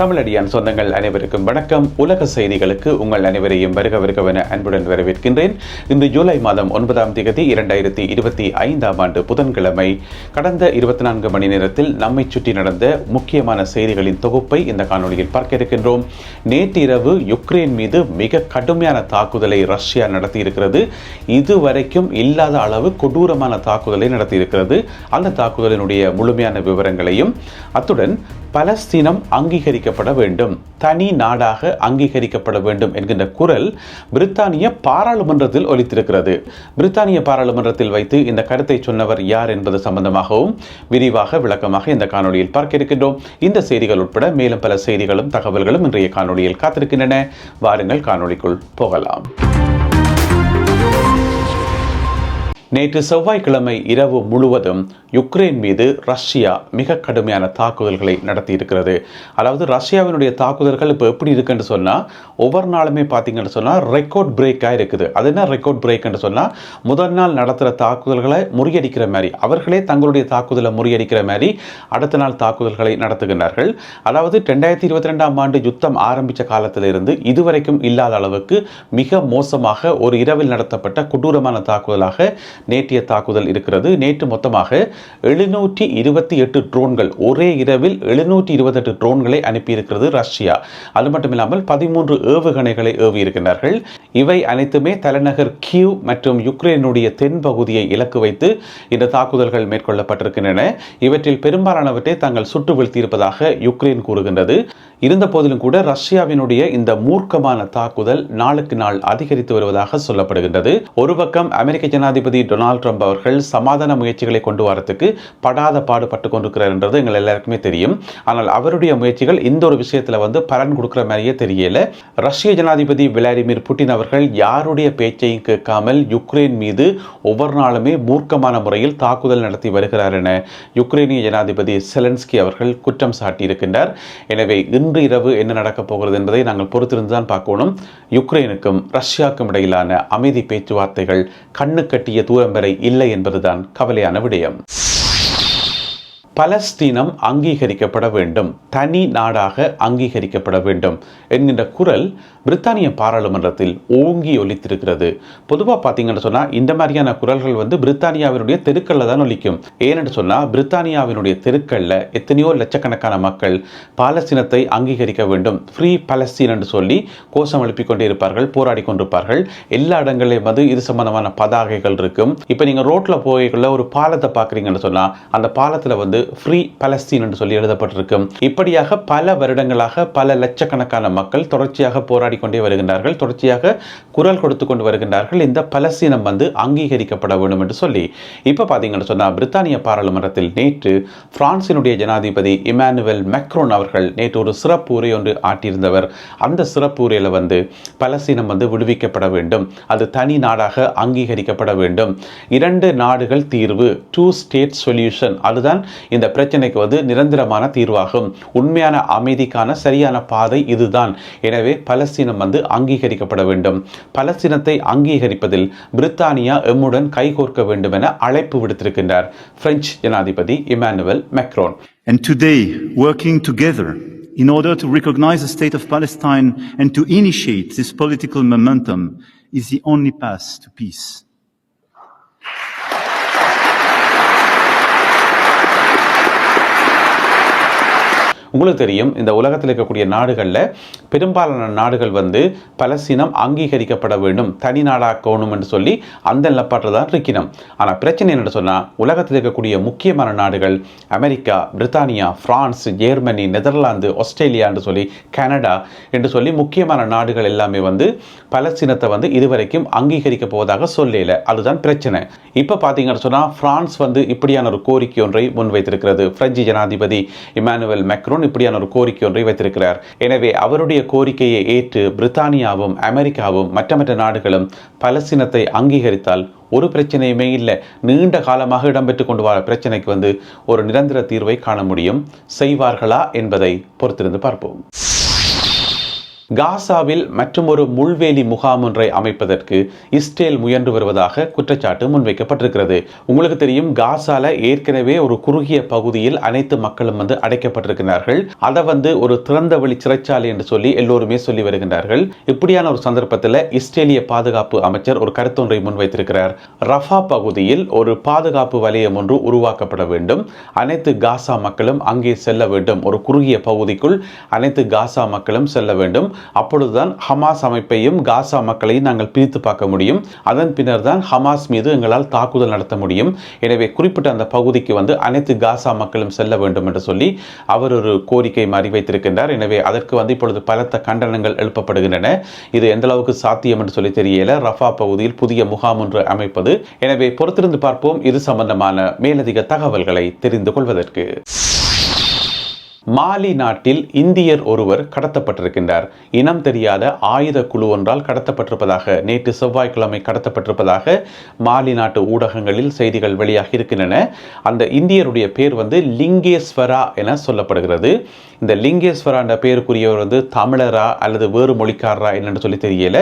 தமிழடியான் சொந்தங்கள் அனைவருக்கும் வணக்கம். உலக செய்திகளுக்கு உங்கள் அனைவரையும் வருக வருகவென அன்புடன் வரவேற்கின்றேன். இன்று ஜூலை மாதம் ஒன்பதாம் தேதி இரண்டாயிரத்தி இருபத்தி ஐந்தாம் ஆண்டு புதன்கிழமை கடந்த இருபத்தி நான்கு மணி நேரத்தில் நம்மை சுற்றி நடந்த முக்கியமான செய்திகளின் தொகுப்பை இந்த காணொலியில் பார்க்க இருக்கின்றோம். நேற்றிரவு யுக்ரைன் மீது மிக கடுமையான தாக்குதலை ரஷ்யா நடத்தியிருக்கிறது. இதுவரைக்கும் இல்லாத அளவு கொடூரமான தாக்குதலை நடத்தியிருக்கிறது. அந்த தாக்குதலினுடைய முழுமையான விவரங்களையும் அத்துடன் பலஸ்தீனம் அங்கீகரிக்க அங்கீகரிக்கப்பட வேண்டும். தனி நாடாக அங்கீகரிக்கப்பட வேண்டும் என்கின்ற குரல் பிரித்தானிய பாராளுமன்றத்தில் ஒலித்திருக்கிறது. பிரித்தானிய பாராளுமன்றத்தில் வைத்து இந்த கருத்தை சொன்னவர் யார் என்பது சம்பந்தமாகவும் விரிவாக விளக்கமாக இந்த காணொலியில் பார்க்க இருக்கின்றோம் இந்த செய்திகள் உட்பட மேலும் பல செய்திகளும் தகவல்களும் இன்றைய காணொலியில் காத்திருக்கின்றன. வாருங்கள் காணொலிக்குள் போகலாம். நேற்று செவ்வாய்க்கிழமை இரவு முழுவதும் யுக்ரைன் மீது ரஷ்யா மிக கடுமையான தாக்குதல்களை நடத்தியிருக்கிறது. அதாவது ரஷ்யாவினுடைய தாக்குதல்கள் இப்போ எப்படி இருக்குன்னு சொன்னால் ஒவ்வொரு நாளுமே பார்த்தீங்கன்னு சொன்னால் ரெக்கார்ட் பிரேக்காக இருக்குது. அது என்ன ரெக்கார்ட் பிரேக்னு சொன்னால் முதல் நாள் நடத்துகிற தாக்குதல்களை முறியடிக்கிற மாதிரி அவர்களே தங்களுடைய தாக்குதலை முறியடிக்கிற மாதிரி அடுத்த நாள் தாக்குதல்களை நடத்துகின்றார்கள். அதாவது ரெண்டாயிரத்தி இருபத்தி ரெண்டாம் ஆண்டு யுத்தம் ஆரம்பித்த காலத்திலிருந்து இதுவரைக்கும் இல்லாத அளவுக்கு மிக மோசமாக ஒரு இரவில் நடத்தப்பட்ட கொடூரமான தாக்குதலாக நேற்றைய தாக்குதல் இருக்கிறது. நேற்று மொத்தமாக எழுநூற்றி இருபத்தி எட்டு ட்ரோன்கள் ஒரே இரவில் எழுநூற்றி இருபத்தெட்டு ட்ரோன்களை அனுப்பியிருக்கிறது ரஷ்யா. அது மட்டும் இல்லாமல் பதிமூன்று ஏவுகணைகளை ஏவி இருக்கின்றார்கள் இவை அனைத்துமே தலைநகர் கியூ மற்றும் யுக்ரைனுடைய தென் பகுதியை இலக்கு வைத்து இந்த தாக்குதல்கள் மேற்கொள்ளப்பட்டிருக்கின்றன. இவற்றில் பெரும்பாலானவற்றை தாங்கள் சுட்டு வீழ்த்தியிருப்பதாக யுக்ரைன் கூறுகின்றது. இருந்த போதிலும் கூட ரஷ்யாவினுடைய இந்த மூர்க்கமான தாக்குதல் நாளுக்கு நாள் அதிகரித்து வருவதாக சொல்லப்படுகின்றது. ஒரு பக்கம் அமெரிக்க ஜனாதிபதி டொனால்ட் ட்ரம்ப் அவர்கள் சமாதான முயற்சிகளை கொண்டு வரத்துக்கு படாத பாடுபட்டு கொண்டிருக்கிறார் என்றது எங்கள் எல்லாருக்குமே தெரியும். ஆனால் அவருடைய முயற்சிகள் இந்த ஒரு விஷயத்தில் வந்து பலன் கொடுக்குற மாதிரியே தெரியல. ரஷ்ய ஜனாதிபதி விளாடிமிர் புட்டின் அவர்கள் யாருடைய பேச்சையும் கேட்காமல் யுக்ரைன் மீது ஒவ்வொரு நாளுமே மூர்க்கமான முறையில் தாக்குதல் நடத்தி வருகிறார் என யுக்ரைனிய ஜனாதிபதி செலன்ஸ்கி அவர்கள் குற்றம் சாட்டியிருக்கின்றார். எனவே இந்த இன்று இரவு என்ன நடக்கப் போகிறது என்பதை நாங்கள் பொறுத்திருந்து தான் பார்க்கணும். யுக்ரைனுக்கும் ரஷ்யாவுக்கும் இடையிலான அமைதி பேச்சுவார்த்தைகள் கண்ணு கட்டிய தூரம் வரை இல்லை என்பதுதான் கவலையான விடயம். பலஸ்தீனம் அங்கீகரிக்கப்பட வேண்டும். தனி நாடாக அங்கீகரிக்கப்பட வேண்டும். என்கின்ற குரல் பிரித்தானிய பாராளுமன்றத்தில் ஓங்கி ஒலித்திருக்கிறது. பொதுவாக பார்த்தீங்கன்னு சொன்னால் இந்த மாதிரியான குரல்கள் வந்து பிரித்தானியாவினுடைய தெருக்களில் தான் ஒலிக்கும். ஏனென்று சொன்னால் பிரித்தானியாவினுடைய தெருக்களில் எத்தனையோ லட்சக்கணக்கான மக்கள் பாலஸ்தீனத்தை அங்கீகரிக்க வேண்டும். ஃப்ரீ பாலஸ்தீன் என்று சொல்லி கோஷம் எழுப்பிக் கொண்டே இருப்பார்கள் போராடி கொண்டிருப்பார்கள். எல்லா இடங்களிலும் வந்து இது சம்பந்தமான பதாகைகள் இருக்கும். இப்போ நீங்கள் ரோட்டில் போய்க்குள்ள ஒரு பாலத்தை பார்க்குறீங்கன்னு சொன்னால் அந்த பாலத்தில் வந்து ஃப்ரீ பலஸ்தீன் என்று சொல்லி எழுதப்பட்டிருக்கும். இப்படியாக பல வருடங்களாக பல லட்சக்கணக்கான மக்கள் தொடர்ச்சியாக போராடி கொண்டே வருகின்றார்கள். தொடர்ச்சியாக குரல் கொடுத்து கொண்டு வருகின்றார்கள். இந்த பலஸ்தீனம் வந்து அங்கீகரிக்கப்பட வேண்டும் என்று சொல்லி. இப்போ பார்த்தீங்கன்னு சொன்னால் பிரித்தானிய பாராளுமன்றத்தில் நேற்று பிரான்சினுடைய ஜனாதிபதி இமானுவேல் மெக்ரோன் அவர்கள் நேற்று ஒரு சிறப்பு உரை ஒன்று ஆட்டியிருந்தவர் அந்த சிறப்பு உரையில் வந்து பலஸ்தீனம் வந்து விடுவிக்கப்பட வேண்டும். அது தனி நாடாக அங்கீகரிக்கப்பட வேண்டும். இரண்டு நாடுகள் தீர்வு டூ ஸ்டேட் சொல்யூஷன் அதுதான் இந்த பிரச்சனைக்கு வந்து நிரந்தரமான தீர்வாகும். உண்மையான அமைதிக்கான சரியான பாதை இதுதான். எனவே பலஸ்தீனம் வந்து அங்கீகரிக்கப்பட வேண்டும் பலஸ்தீனத்தை அங்கீகரிப்பதில் பிரித்தானியா எம்முடன் கைகோர்க்க வேண்டும் என அழைப்பு விடுத்திருக்கின்றார் பிரெஞ்சு ஜனாதிபதி Emmanuel Macron And today, working together in order to recognize the state of Palestine and to initiate this political momentum is the only path to peace. உங்களுக்கு தெரியும் இந்த உலகத்தில் இருக்கக்கூடிய நாடுகளில் பெரும்பாலான நாடுகள் வந்து பலஸ்தீனம் அங்கீகரிக்கப்பட வேண்டும் தனி நாடாக்கணும் என்று சொல்லி அந்த நிலப்பாட்டில் தான் இருக்கணும். ஆனால் பிரச்சனை என்னென்னு சொன்னால் உலகத்தில் இருக்கக்கூடிய முக்கியமான நாடுகள் அமெரிக்கா பிரித்தானியா பிரான்ஸ் ஜெர்மனி நெதர்லாந்து ஆஸ்திரேலியா என்று சொல்லி கனடா என்று சொல்லி முக்கியமான நாடுகள் எல்லாமே வந்து பலஸ்தீனத்தை வந்து இதுவரைக்கும் அங்கீகரிக்க போவதாக சொல்லல. அதுதான் பிரச்சனை. இப்போ பார்த்தீங்கன்னு சொன்னால் பிரான்ஸ் வந்து இப்படியான ஒரு கோரிக்கை ஒன்றை முன்வைத்திருக்கிறது. பிரெஞ்சு ஜனாதிபதி இமானுவல் மெக்ரோன் இப்படியான ஒரு கோரிக்கை ஒன்றை வைத்திருக்கிறார். எனவே அவருடைய கோரிக்கையை ஏற்று பிரித்தானியாவும் அமெரிக்காவும் மற்ற மற்ற நாடுகளும் பலஸ்தீனத்தை அங்கீகரித்தால் ஒரு பிரச்சனையுமே இல்லை. நீண்ட காலமாக இடம்பெற்று கொண்டு வர பிரச்சனைக்கு வந்து ஒரு நிரந்தர தீர்வை காண முடியும். செய்வார்களா என்பதை பொறுத்திருந்து பார்ப்போம். காசாவில் மற்றுமொரு முள்வேலி முகாம் ஒன்றை அமைப்பதற்கு இஸ்ரேல் முயன்று வருவதாக குற்றச்சாட்டு முன்வைக்கப்பட்டிருக்கிறது. உங்களுக்கு தெரியும் காசால ஏற்கனவே ஒரு குறுகிய பகுதியில் அனைத்து மக்களும் வந்து அடைக்கப்பட்டிருக்கிறார்கள். அதை வந்து ஒரு திறந்த வழி சிறைச்சாலை என்று சொல்லி எல்லோருமே சொல்லி வருகின்றார்கள். இப்படியான ஒரு சந்தர்ப்பத்தில் இஸ்ரேலிய பாதுகாப்பு அமைச்சர் ஒரு கருத்தொன்றை முன்வைத்திருக்கிறார். ரஃபா பகுதியில் ஒரு பாதுகாப்பு வலயம் ஒன்று உருவாக்கப்பட வேண்டும். அனைத்து காசா மக்களும் அங்கே செல்ல வேண்டும். ஒரு குறுகிய பகுதிக்குள் அனைத்து காசா மக்களும் செல்ல வேண்டும். அப்பொழுதுதான் ஹமாஸ் அமைப்பையும் காசா மக்களையும் நாங்கள் பிரித்து பார்க்க முடியும். அதன் பின்னர் தான் ஹமாஸ் மீது எங்களால் தாக்குதல் நடத்த முடியும். எனவே குறிப்பிட்ட அந்த பகுதிக்கு வந்து அனைத்து காசா மக்களும் செல்ல வேண்டும் என்று சொல்லி அவர் ஒரு கோரிக்கை மாறி வைத்திருக்கின்றார். எனவே அதற்கு வந்து இப்பொழுது பலத்த கண்டனங்கள் எழுப்பப்படுகின்றன. இது எந்த அளவுக்கு சாத்தியம் என்று சொல்லி தெரியல. ரஃபா பகுதியில் புதிய முகாம் ஒன்று அமைப்பது. எனவே பொறுத்திருந்து பார்ப்போம். இது சம்பந்தமான மேலதிக தகவல்களை தெரிந்து கொள்வதற்கு. மாலி நாட்டில் இந்தியர் ஒருவர் கடத்தப்பட்டிருக்கின்றார். இனம் தெரியாத ஆயுத குழு ஒன்றால் கடத்தப்பட்டிருப்பதாக நேற்று செவ்வாய்க்கிழமை கடத்தப்பட்டிருப்பதாக மாலி நாட்டு ஊடகங்களில் செய்திகள் வெளியாகி இருக்கின்றன. அந்த இந்தியருடைய பேர் வந்து லிங்கேஸ்வரா என சொல்லப்படுகிறது. இந்த லிங்கேஸ்வரா என்ற பேருக்குரியவர் வந்து தமிழரா அல்லது வேறு மொழிக்காரரா என்னென்னு சொல்லி தெரியல.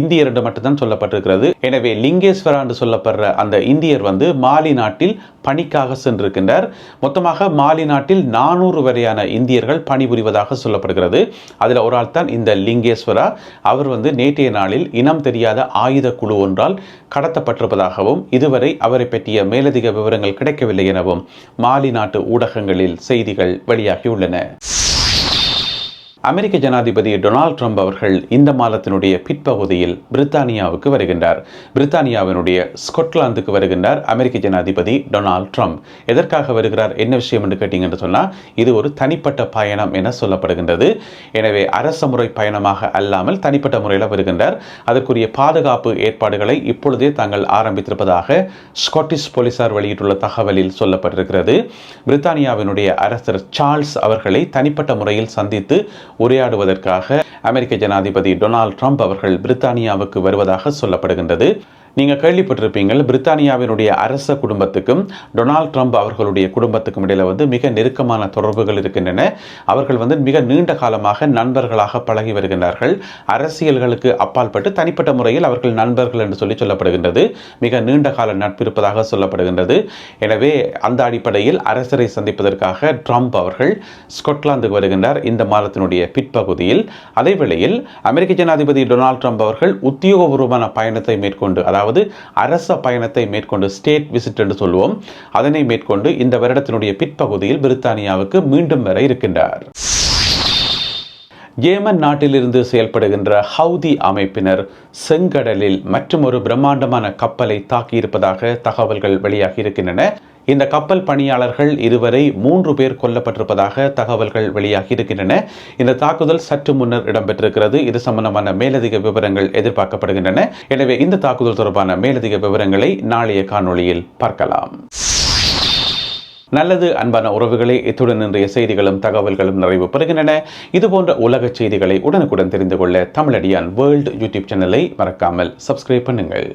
இந்தியர் என்று மட்டும்தான் சொல்லப்பட்டிருக்கிறது. எனவே லிங்கேஸ்வரா என்று சொல்லப்படுற அந்த இந்தியர் வந்து மாலி நாட்டில் பணிக்காக சென்றிருக்கின்றார். மொத்தமாக மாலி நாட்டில் நானூறு வரையான இந்தியர்கள் பணிபுரிவதாக சொல்லப்படுகிறது. அதில் ஒரு ஆள் தான் இந்த லிங்கேஸ்வரா. அவர் வந்து நேற்றைய நாளில் இனம் தெரியாத ஆயுத குழு ஒன்றால் கடத்தப்பட்டிருப்பதாகவும் இதுவரை அவரை பற்றிய மேலதிக விவரங்கள் கிடைக்கவில்லை எனவும் மாலி நாட்டு ஊடகங்களில் செய்திகள் வெளியாகியுள்ளன. அமெரிக்க ஜனாதிபதி டொனால்ட் ட்ரம்ப் அவர்கள் இந்த மாதத்தினுடைய பிற்பகுதியில் பிரித்தானியாவுக்கு வருகின்றார். பிரித்தானியாவினுடைய ஸ்கொட்லாந்துக்கு வருகின்றார் அமெரிக்க ஜனாதிபதி டொனால்ட் ட்ரம்ப். எதற்காக வருகிறார்? என்ன விஷயம் என்று கேட்டீங்கன்னு சொன்னால் இது ஒரு தனிப்பட்ட பயணம் என சொல்லப்படுகின்றது. எனவே அரச முறை பயணமாக அல்லாமல் தனிப்பட்ட முறையில் வருகின்றார். அதற்குரிய பாதுகாப்பு ஏற்பாடுகளை இப்பொழுதே தாங்கள் ஆரம்பித்திருப்பதாக ஸ்காட்டிஷ் போலீசார் வெளியிட்டுள்ள தகவலில் சொல்லப்பட்டிருக்கிறது. பிரித்தானியாவினுடைய அரசர் சார்ல்ஸ் அவர்களை தனிப்பட்ட முறையில் சந்தித்து உரையாடுவதற்காக அமெரிக்க ஜனாதிபதி டொனால்ட் ட்ரம்ப் அவர்கள் பிரித்தானியாவுக்கு வருவதாக சொல்லப்படுகின்றது. நீங்கள் கேள்விப்பட்டிருப்பீங்கள் பிரித்தானியாவினுடைய அரச குடும்பத்துக்கும் டொனால்ட் ட்ரம்ப் அவர்களுடைய குடும்பத்துக்கும் இடையில் வந்து மிக நெருக்கமான தொடர்புகள் இருக்கின்றன. அவர்கள் வந்து மிக நீண்ட காலமாக நண்பர்களாக பழகி வருகின்றார்கள். அரசியல்களுக்கு அப்பாற்பட்டு தனிப்பட்ட முறையில் அவர்கள் நண்பர்கள் என்று சொல்லி சொல்லப்படுகின்றது. மிக நீண்ட கால நட்பு இருப்பதாக சொல்லப்படுகின்றது. எனவே அந்த அடிப்படையில் அரசரை சந்திப்பதற்காக ட்ரம்ப் அவர்கள் ஸ்கொட்லாந்துக்கு வருகின்றார் இந்த மாதத்தினுடைய பிற்பகுதியில். அதே வேளையில் அமெரிக்க ஜனாதிபதி டொனால்ட் ட்ரம்ப் அவர்கள் உத்தியோகபூர்வமான பயணத்தை மேற்கொண்டு அதாவது அதாவது அரச பயணத்தை மேற்கொண்டு ஸ்டேட் விசிட் என்று சொல்வோம். அதனை மேற்கொண்டு இந்த வருடத்தினுடைய பிற்பகுதியில் பிரித்தானியாவுக்கு மீண்டும் வர இருக்கின்றார். ஏமன் நாட்டிலிருந்து செயல்படுகின்ற ஹவுதி அமைப்பினர் செங்கடலில் மற்றும் ஒரு பிரம்மாண்டமான கப்பலை தாக்கியிருப்பதாக தகவல்கள் வெளியாகி இருக்கின்றன. இந்த கப்பல் பணியாளர்கள் இதுவரை மூன்று பேர் கொல்லப்பட்டிருப்பதாக தகவல்கள் வெளியாகி இருக்கின்றன. இந்த தாக்குதல் சற்று முன்னர் இடம்பெற்றிருக்கிறது. இது சம்பந்தமான மேலதிக விவரங்கள் எதிர்பார்க்கப்படுகின்றன. எனவே இந்த தாக்குதல் தொடர்பான மேலதிக விவரங்களை நாளைய காணொளியில் பார்க்கலாம். நல்லது அன்பான உறவுகளே இத்துடன் இன்றைய செய்திகளும் தகவல்களும் நிறைவு பெறுகின்றன. இதுபோன்ற உலக செய்திகளை உடனுக்குடன் தெரிந்து கொள்ள தமிழடியான் வேர்ல்டு யூடியூப் சேனலை மறக்காமல் சப்ஸ்கிரைப் பண்ணுங்கள்.